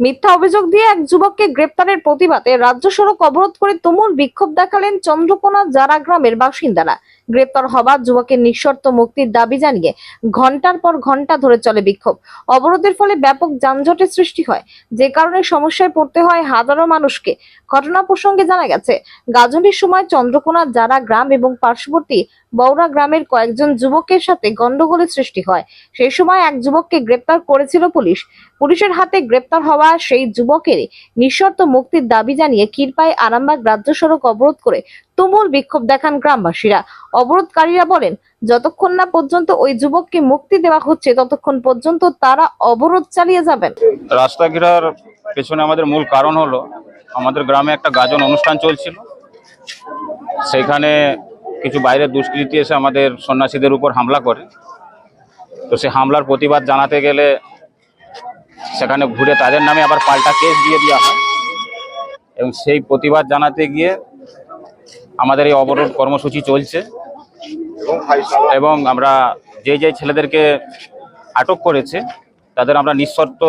মিথ্যা অভিযোগ দিয়ে এক যুবককে গ্রেপ্তারের প্রতিবাদে রাজ্য সড়ক অবরোধ করে তুমুল বিক্ষোভ দেখালেন চন্দ্রকোনা জারা গ্রামের বাসিন্দারা। গ্রেপ্তার হওয়া যুবকের নিঃশর্ত মুক্তির দাবি জানিয়ে ঘণ্টার পর ঘণ্টা ধরে চলে বিক্ষোভ। অবরোধের ফলে ব্যাপক যানজটের সৃষ্টি হয়। যে কারণে সমস্যায় পড়তে হয় হাজারো মানুষকে। ঘটনা প্রসঙ্গে জানা গেছে, গাজনের সময় চন্দ্রকোনা জারা গ্রাম এবং পার্শ্ববর্তী বৌরা গ্রামের কয়েকজন যুবকের সাথে গন্ডগোলের সৃষ্টি হয়। সেই সময় এক যুবককে গ্রেপ্তার করেছিল পুলিশ। পুলিশের হাতে গ্রেপ্তার হওয়া সেই যুবকের নিঃশর্ত মুক্তির দাবি জানিয়ে কিরপাই আরামবাগ রাজ্য সড়ক অবরোধ করে তুমুল বিক্ষোভ দেখান গ্রামবাসীরা। অবরোধকারীরা বলেন, যতক্ষণ না পর্যন্ত ওই যুবককে মুক্তি দেওয়া হচ্ছে, ততক্ষণ পর্যন্ত তারা অবরোধ চালিয়ে যাবেন। রাস্তা ঘেরার পেছনে আমাদের মূল কারণ হলো, আমাদের গ্রামে একটা গাজন অনুষ্ঠান চলছিল। সেখানে কিছু বাইরের দুষ্কৃতী এসে আমাদের সন্ন্যাসীদের উপর হামলা করে। তো সে হামলার প্রতিবাদ জানাতে গেলে সেখানে ঘুরে তাদের নামে আবার পাল্টা কেস দিয়ে দেওয়া হয়। এবং সেই প্রতিবাদ জানাতে গিয়ে আমাদের এই অবরোধ কর্মসূচি চলছে। এবং আমরা যে যে ছেলেদেরকে আটক করেছে, তাদের আমরা নিঃশর্ত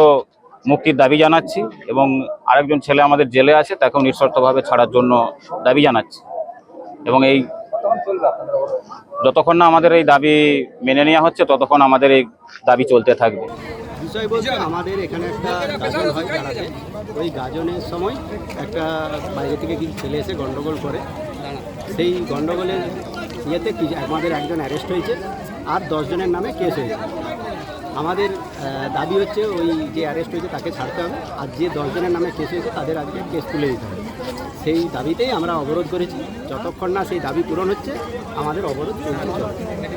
মুক্তির দাবি জানাচ্ছি এবং আরেকজন ছেলে আমাদের জেলে আছে, তাকেও নিঃশর্তভাবে ছাড়ার জন্য দাবি জানাচ্ছি। এবং এই যতক্ষণ না আমাদের এই দাবি মেনে নেওয়া হচ্ছে, ততক্ষণ আমাদের এই দাবি চলতে থাকবে। বিষয় বলতে আমাদের এখানে একটা গাজন হয় ওই গাজনের সময় একটা বাইরে থেকে কিছু ছেলে এসে গন্ডগোল করে। সেই গণ্ডগোলের ইয়েতে আমাদের একজন অ্যারেস্ট হয়েছে আর দশজনের নামে কেস হয়েছে। আমাদের দাবি হচ্ছে ওই যে অ্যারেস্ট হয়েছে তাকে ছাড়তে হবে আর যে দশজনের নামে কেস হয়েছে তাদের আজকে কেস তুলে দিতে হবে। সেই দাবিতেই আমরা অবরোধ করেছি। যতক্ষণ না সেই দাবি পূরণ হচ্ছে, আমাদের অবরোধ চলতে